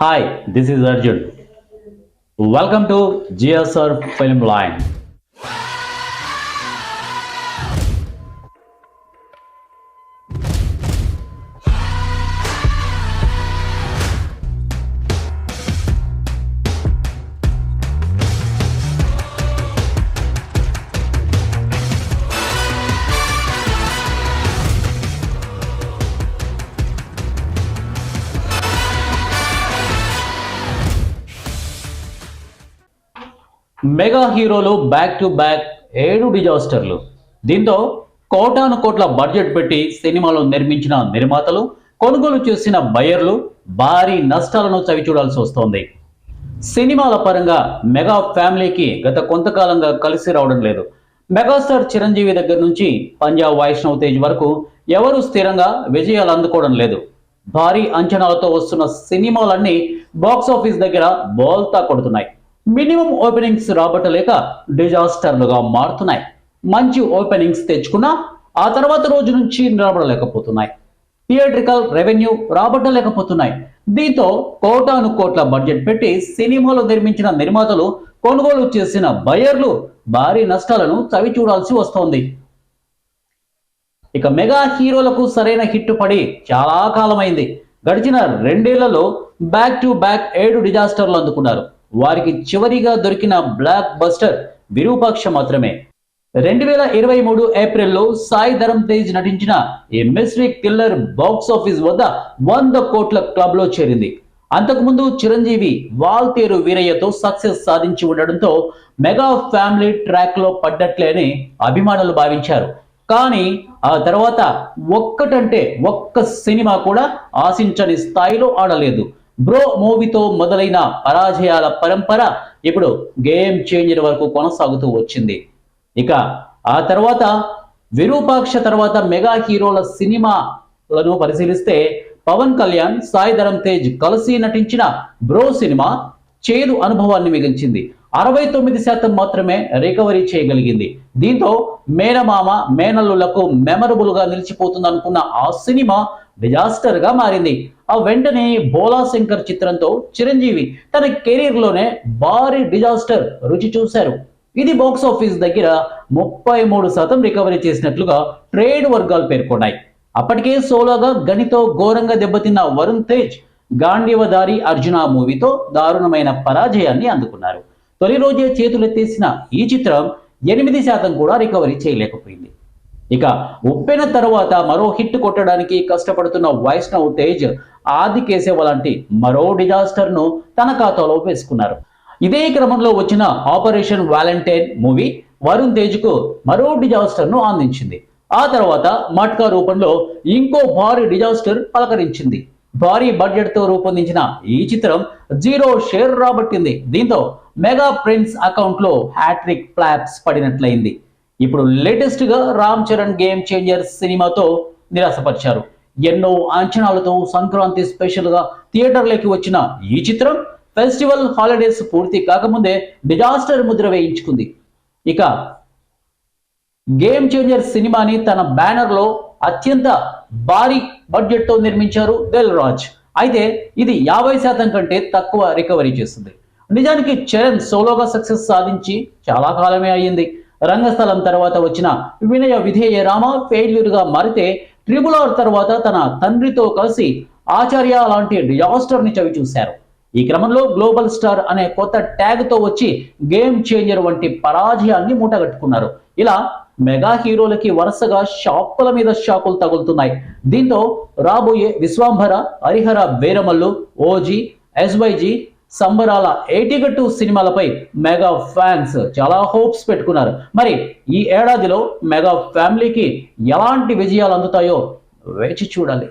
Hi, this is Arjun. Welcome to GSR Film Line. Mega హీరోలు back to back ఏడు డిజాస్టర్లు దీంతో కోటాను కోట్ల బడ్జెట్ పెట్టి సినిమాలు నిర్మించిన నిర్మాతలు కొనుగోలు చేసిన బయర్లు భారీ నష్టాలను చవిచూడాల్సి వస్తోంది. సినిమాల పరంగా మెగా ఫ్యామిలీకి గత కొంతకాలంగా కలిసి రావడం లేదు. మెగాస్టార్ చిరంజీవి దగ్గర నుంచి పంజాబ్ వైష్ణవ్ తేజ్ వరకు ఎవరు స్థిరంగా విజయాలు అందుకోవడం లేదు. భారీ అంచనాలతో వస్తున్న సినిమాలన్నీ బాక్స్ ఆఫీస్ దగ్గర బోల్తా కొడుతున్నాయి. మినిమం ఓపెనింగ్స్ రాబట్టలేక డిజాస్టర్లుగా మారుతున్నాయి. మంచి ఓపెనింగ్స్ తెచ్చుకున్నా ఆ తర్వాత రోజు నుంచి నిలబడలేకపోతున్నాయి. Theatrical revenue రాబట్టలేకపోతున్నాయి. దీంతో కోటాను కోట్ల బడ్జెట్ పెట్టి సినిమాలు నిర్మించిన నిర్మాతలు కొనుగోలు చేసిన బయర్లు భారీ నష్టాలను చవి చూడాల్సి వస్తోంది. ఇక మెగా హీరోలకు సరైన హిట్ పడి చాలా కాలమైంది. గడిచిన రెండేళ్ళలో బ్యాక్ టు బ్యాక్ ఏడు డిజాస్టర్లు అందుకున్నారు. వారికి చివరిగా దొరికిన బ్లాక్ బస్టర్ విరూపాక్ష మాత్రమే. రెండు వేల ఇరవై మూడు ఏప్రిల్లో సాయి ధరమ్ తేజ్ నటించిన ఈ మిస్టరీ కిల్లర్ బాక్స్ ఆఫీస్ వద్ద వంద కోట్ల క్లబ్లో చేరింది. అంతకుముందు చిరంజీవి వాల్తేరు వీరయ్యతో సక్సెస్ సాధించి ఉండడంతో మెగా ఫ్యామిలీ ట్రాక్లో పడ్డట్లే అని అభిమానులు భావించారు. కానీ ఆ తర్వాత ఒక్కటంటే ఒక్క సినిమా కూడా ఆశించని స్థాయిలో ఆడలేదు. బ్రో మూవీతో మొదలైన పరాజయాల పరంపర ఇప్పుడు గేమ్ చేంజర్ వరకు కొనసాగుతూ వచ్చింది. ఇక ఆ తర్వాత విరూపాక్ష తర్వాత మెగా హీరోల సినిమాలను పరిశీలిస్తే పవన్ కళ్యాణ్ సాయి ధరమ్ తేజ్ కలిసి నటించిన బ్రో సినిమా చేదు అనుభవాన్ని మిగిల్చింది. అరవై తొమ్మిది శాతం మాత్రమే రికవరీ చేయగలిగింది. దీంతో మేనమామ మేనల్లులకు మెమరబుల్గా నిలిచిపోతుంది అనుకున్న ఆ సినిమా డిజాస్టర్గా మారింది. ఆ వెంటనే బోలా శంకర్ చిత్రంతో చిరంజీవి తన కెరీర్లోనే భారీ డిజాస్టర్ రుచి చూశారు. ఇది బాక్స్ ఆఫీస్ దగ్గర ముప్పై మూడు శాతం రికవరీ చేసినట్లుగా ట్రేడ్ వర్గాలు పేర్కొన్నాయి. అప్పటికే సోలోగా గనితో ఘోరంగా దెబ్బతిన్న వరుణ్ తేజ్ గాంధీవదారి అర్జున మూవీతో దారుణమైన పరాజయాన్ని అందుకున్నారు. తొలి రోజే చేతులెత్తేసిన ఈ చిత్రం ఎనిమిది శాతం కూడా రికవరీ చేయలేకపోయింది. ఇక ఉప్పెన తర్వాత మరో హిట్ కొట్టడానికి కష్టపడుతున్న వైష్ణవ్ తేజ్ ఆది కేశవ లాంటి మరో డిజాస్టర్ను తన ఖాతాలో వేసుకున్నారు. ఇదే క్రమంలో వచ్చిన ఆపరేషన్ వ్యాలంటైన్ మూవీ వరుణ్ తేజ్కు మరో డిజాస్టర్ను అందించింది. ఆ తర్వాత మట్కా రూపంలో ఇంకో భారీ డిజాస్టర్ పలకరించింది. భారీ బడ్జెట్తో రూపొందించిన ఈ చిత్రం జీరో షేర్ రాబట్టింది. దీంతో మెగా ప్రిన్స్ అకౌంట్లో హ్యాట్రిక్ ఫ్లాప్స్ పడినట్లయింది. ఇప్పుడు లేటెస్ట్గా రామ్ చరణ్ గేమ్ చేంజర్ సినిమాతో నిరాశపరిచారు. ఎన్నో అంచనాలతో సంక్రాంతి స్పెషల్గా థియేటర్లోకి వచ్చిన ఈ చిత్రం ఫెస్టివల్ హాలిడేస్ పూర్తి కాకముందే డిజాస్టర్ ముద్ర వేయించుకుంది. ఇక గేమ్ చేంజర్ సినిమాని తన బ్యానర్లో అత్యంత భారీ బడ్జెట్తో నిర్మించారు దిల్ రాజ్ అయితే ఇది యాభై శాతం కంటే తక్కువ రికవరీ చేస్తుంది నిజానికి చరణ్ సోలోగా సక్సెస్ సాధించి చాలా కాలమే అయ్యింది. రంగస్థలం తర్వాత వచ్చిన వినయ విధేయ రామ ఫెయిల్యూర్గా మారితే ట్రిబుల్ ఆర్ తర్వాత తన తండ్రితో కలిసి ఆచార్య లాంటి డిజాస్టర్ని చవి చూశారు. ఈ క్రమంలో గ్లోబల్ స్టార్ అనే కొత్త ట్యాగ్తో వచ్చి గేమ్ చేంజర్ వంటి పరాజయాన్ని మూటగట్టుకున్నారు. ఇలా మెగా హీరోలకి వరుసగా షాపుల మీద షాపులు తగులుతున్నాయి. దీంతో రాబోయే విశ్వాంభర హరిహర వీరమల్లు ఓజీ ఎస్వైజీ సంబరాల ఏటిగట్టు సినిమాలపై మెగా ఫ్యాన్స్ చాలా హోప్స్ పెట్టుకున్నారు. మరి ఈ ఏడాదిలో మెగా ఫ్యామిలీకి ఎలాంటి విజయాలు అందుతాయో వేచి చూడాలి.